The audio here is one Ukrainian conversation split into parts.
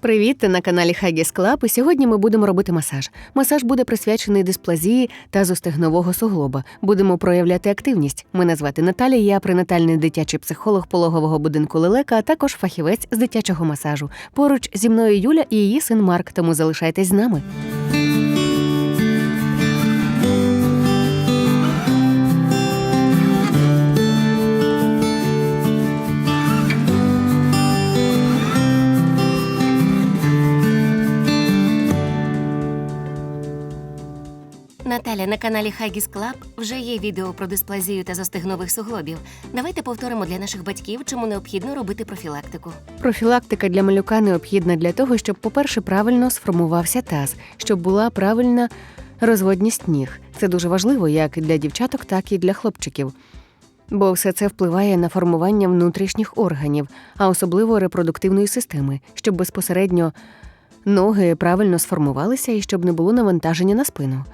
Привіт, ти на каналі Haggis Club, і сьогодні ми будемо робити масаж. Масаж буде присвячений дисплазії та зостигнового суглоба. Будемо проявляти активність. Мене звати Наталі, я пренатальний дитячий психолог пологового будинку Лелека, а також фахівець з дитячого масажу. Поруч зі мною Юля і її син Марк, тому залишайтесь з нами. На каналі Haggis Club вже є відео про дисплазію та застигнових суглобів. Давайте повторимо для наших батьків, чому необхідно робити профілактику. Профілактика для малюка необхідна для того, щоб, по-перше, правильно сформувався таз, щоб була правильна розводність ніг. Це дуже важливо як для дівчаток, так і для хлопчиків. Бо все це впливає на формування внутрішніх органів, а особливо репродуктивної системи, щоб безпосередньо ноги правильно сформувалися і щоб не було навантаження на спину.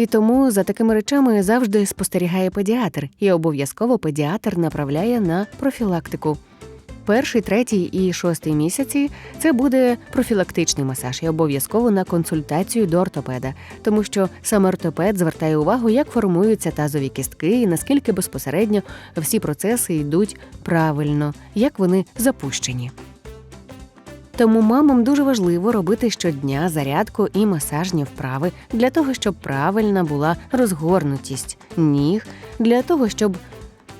І тому за такими речами завжди спостерігає педіатр, і обов'язково педіатр направляє на профілактику. Перший, третій і шостий місяці це буде профілактичний масаж і обов'язково на консультацію до ортопеда, тому що саме ортопед звертає увагу, як формуються тазові кістки і наскільки безпосередньо всі процеси йдуть правильно, як вони запущені. Тому мамам дуже важливо робити щодня зарядку і масажні вправи для того, щоб правильна була розгорнутість ніг, для того, щоб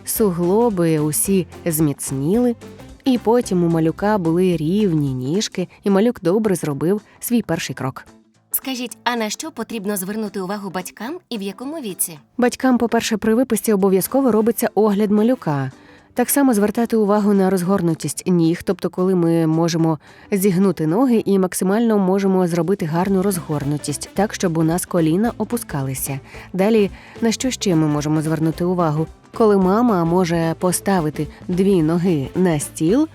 суглоби усі зміцніли, і потім у малюка були рівні ніжки, і малюк добре зробив свій перший крок. Скажіть, а на що потрібно звернути увагу батькам і в якому віці? Батькам, по-перше, при виписці обов'язково робиться огляд малюка. Так само звертати увагу на розгорнутість ніг, тобто, коли ми можемо зігнути ноги і максимально можемо зробити гарну розгорнутість, так щоб у нас коліна опускалися. Далі на що ще ми можемо звернути увагу? Коли мама може поставити дві ноги на стіл,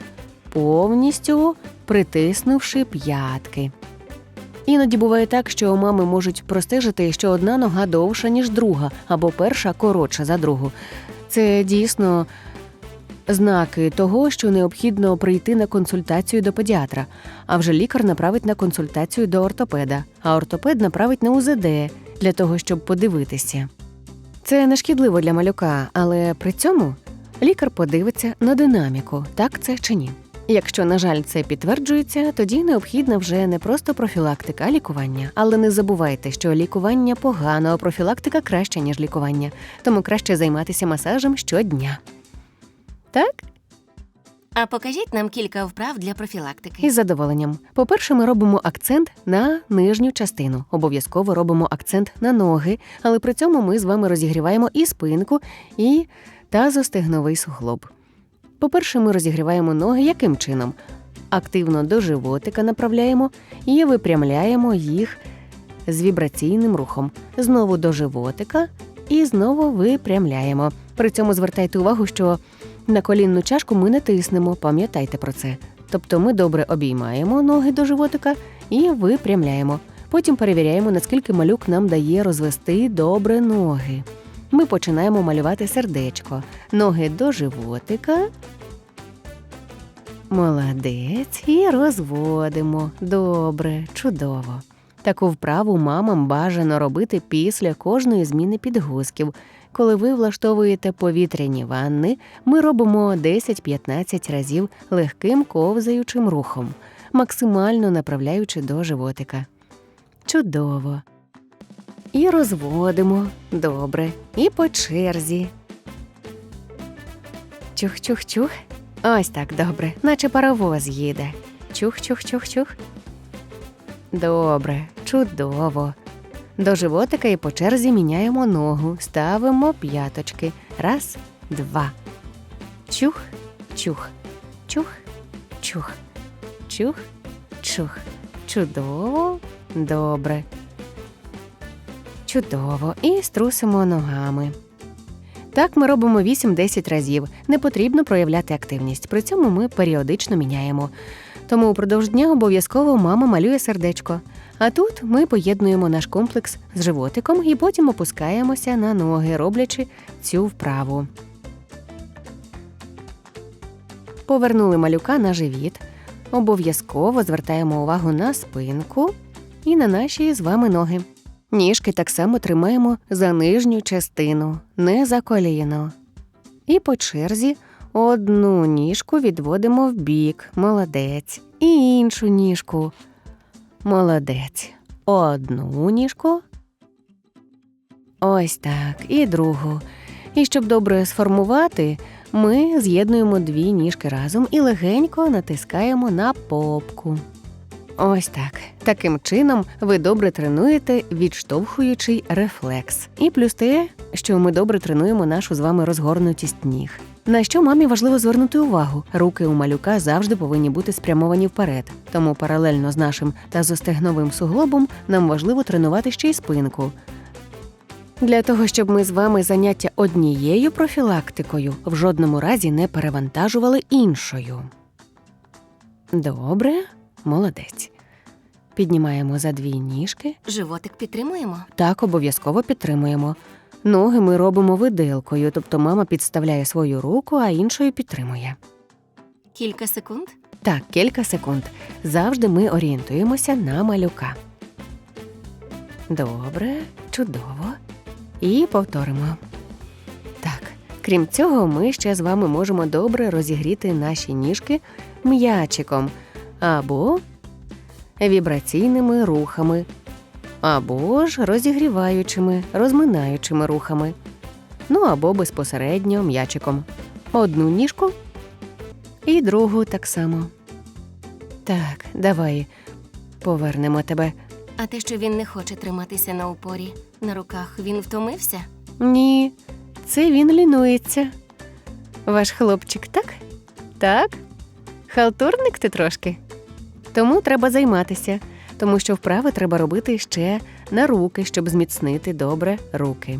повністю притиснувши п'ятки. Іноді буває так, що мами можуть простежити, що одна нога довша, ніж друга, або перша коротша за другу. Це дійсно знаки того, що необхідно прийти на консультацію до педіатра, а вже лікар направить на консультацію до ортопеда, а ортопед направить на УЗД для того, щоб подивитися. Це не шкідливо для малюка, але при цьому лікар подивиться на динаміку, так це чи ні. Якщо, на жаль, це підтверджується, тоді необхідна вже не просто профілактика, а лікування. Але не забувайте, що лікування погано, а профілактика краще, ніж лікування, тому краще займатися масажем щодня. Так? А покажіть нам кілька вправ для профілактики. Із задоволенням. По-перше, ми робимо акцент на нижню частину. Обов'язково робимо акцент на ноги, але при цьому ми з вами розігріваємо і спинку, і тазостегновий суглоб. По-перше, ми розігріваємо ноги яким чином? Активно до животика направляємо і випрямляємо їх з вібраційним рухом. Знову до животика і знову випрямляємо. При цьому звертайте увагу, що на колінну чашку ми не тиснемо, пам'ятайте про це. Тобто ми добре обіймаємо ноги до животика і випрямляємо. Потім перевіряємо, наскільки малюк нам дає розвести добре ноги. Ми починаємо малювати сердечко, ноги до животика. Молодець, і розводимо. Добре, чудово. Таку вправу мамам бажано робити після кожної зміни підгузків. Коли ви влаштовуєте повітряні ванни, ми робимо 10-15 разів легким ковзаючим рухом, максимально направляючи до животика. Чудово. І розводимо. Добре. І по черзі. Чух-чух-чух. Ось так добре, наче паровоз їде. Чух-чух-чух-чух. Добре, чудово. До животика і по черзі міняємо ногу, ставимо п'яточки. Раз, два. Чух, чух, чух, чух, чух, чух. Чудово, добре. Чудово. І струсимо ногами. Так ми робимо 8-10 разів. Не потрібно проявляти активність. При цьому ми періодично міняємо. Тому упродовж дня обов'язково мама малює сердечко. А тут ми поєднуємо наш комплекс з животиком і потім опускаємося на ноги, роблячи цю вправу. Повернули малюка на живіт. обов'язково звертаємо увагу на спинку і на наші з вами ноги. Ніжки так само тримаємо за нижню частину, не за коліно. І по черзі одну ніжку відводимо в бік, молодець, і іншу ніжку. Молодець. Одну ніжку. Ось так, і другу. І щоб добре сформувати, ми з'єднуємо дві ніжки разом і легенько натискаємо на попку. Ось так. Таким чином ви добре тренуєте відштовхуючий рефлекс. І плюс те, що ми добре тренуємо нашу з вами розгорнутість ніг. На що мамі важливо звернути увагу? Руки у малюка завжди повинні бути спрямовані вперед. Тому паралельно з нашим тазостегновим суглобом нам важливо тренувати ще й спинку. Для того, щоб ми з вами заняття однією профілактикою в жодному разі не перевантажували іншою. Добре, молодець. Піднімаємо за дві ніжки. Животик підтримуємо. Так, обов'язково підтримуємо. Ноги ми робимо виделкою, тобто мама підставляє свою руку, а іншою підтримує. Кілька секунд. Так, кілька секунд. Завжди ми орієнтуємося на малюка. Добре, чудово. І повторимо. Так, крім цього, ми ще з вами можемо добре розігріти наші ніжки м'ячиком або вібраційними рухами, або ж розігріваючими, розминаючими рухами. Ну або безпосередньо м'ячиком. Одну ніжку і другу так само. Так, давай повернемо тебе. А те, що він не хоче триматися на упорі, на руках він втомився? Ні, це він лінується. Ваш хлопчик, так? Так. Халтурник ти трошки. Тому треба займатися, тому що вправи треба робити ще на руки, щоб зміцнити добре руки.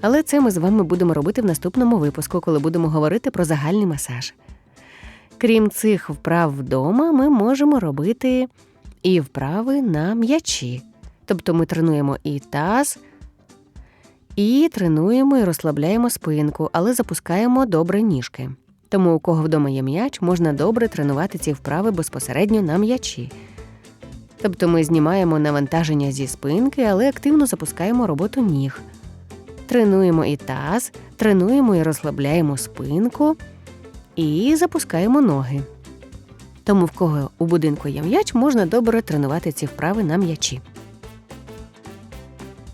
Але це ми з вами будемо робити в наступному випуску, коли будемо говорити про загальний масаж. Крім цих вправ вдома, ми можемо робити і вправи на м'ячі. Тобто ми тренуємо і таз, і тренуємо і розслабляємо спинку, але запускаємо добре ніжки. Тому у кого вдома є м'яч, можна добре тренувати ці вправи безпосередньо на м'ячі. Тобто ми знімаємо навантаження зі спинки, але активно запускаємо роботу ніг. Тренуємо і таз, тренуємо і розслабляємо спинку, і запускаємо ноги. Тому в кого у будинку є м'яч, можна добре тренувати ці вправи на м'ячі.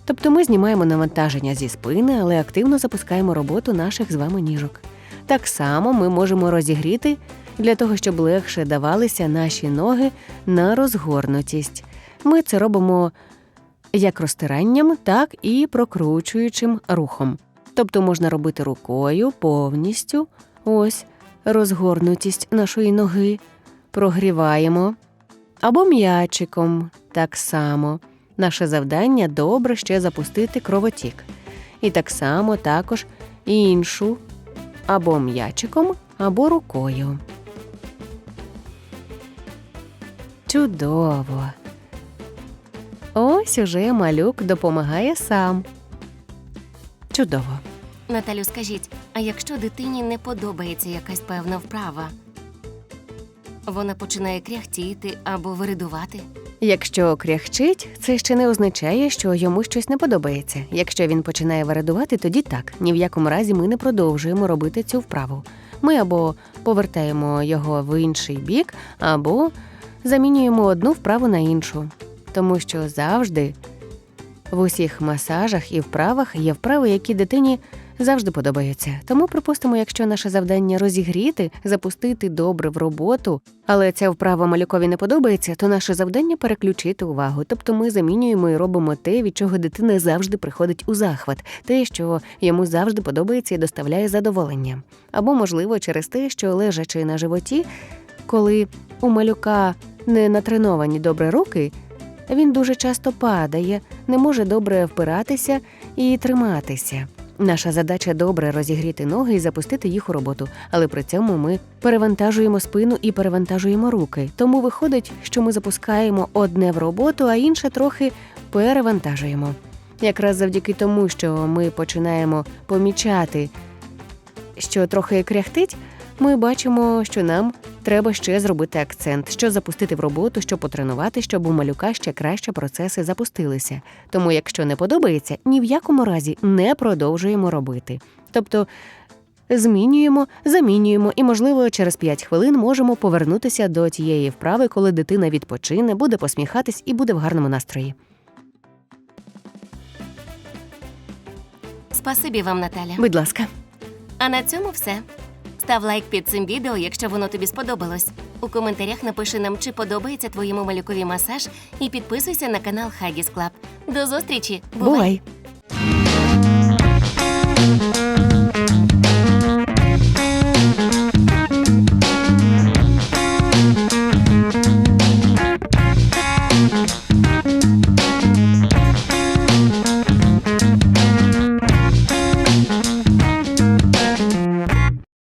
Тобто ми знімаємо навантаження зі спини, але активно запускаємо роботу наших з вами ніжок. Так само ми можемо розігріти для того, щоб легше давалися наші ноги на розгорнутість. Ми це робимо як розтиранням, так і прокручуючим рухом. Тобто можна робити рукою повністю ось розгорнутість нашої ноги, прогріваємо або м'ячиком так само. Наше завдання добре ще запустити кровотік. І так само також іншу або м'ячиком, або рукою. Чудово. Ось уже малюк допомагає сам. Чудово. Наталю, скажіть, а якщо дитині не подобається якась певна вправа? Вона починає кряхтіти або виридувати. Якщо кряхчить, це ще не означає, що йому щось не подобається. Якщо він починає вирадувати, тоді так. Ні в якому разі ми не продовжуємо робити цю вправу. Ми або повертаємо його в інший бік, або замінюємо одну вправу на іншу. Тому що завжди в усіх масажах і вправах є вправи, які дитині завжди подобаються. Тому, припустимо, якщо наше завдання розігріти, запустити добре в роботу, але ця вправа малюкові не подобається, то наше завдання переключити увагу. Тобто ми замінюємо і робимо те, від чого дитина завжди приходить у захват, те, що йому завжди подобається і доставляє задоволення. Або, можливо, через те, що лежачи на животі, коли у малюка не натреновані добре руки, він дуже часто падає, не може добре впиратися і триматися. Наша задача добре розігріти ноги і запустити їх у роботу, але при цьому ми перевантажуємо спину і перевантажуємо руки. Тому виходить, що ми запускаємо одне в роботу, а інше трохи перевантажуємо. Якраз завдяки тому, що ми починаємо помічати, що трохи кряхтить, ми бачимо, що нам треба ще зробити акцент, що запустити в роботу, що потренувати, щоб у малюка ще краще процеси запустилися. Тому, якщо не подобається, ні в якому разі не продовжуємо робити. Тобто змінюємо, замінюємо, і, можливо, через 5 хвилин можемо повернутися до тієї вправи, коли дитина відпочине, буде посміхатись і буде в гарному настрої. Спасибі вам, Наталя. Будь ласка. А на цьому все. Став лайк під цим відео, якщо воно тобі сподобалось. У коментарях напиши нам, чи подобається твоєму малюкові масаж, і підписуйся на канал Huggies Club. До зустрічі! Бувай!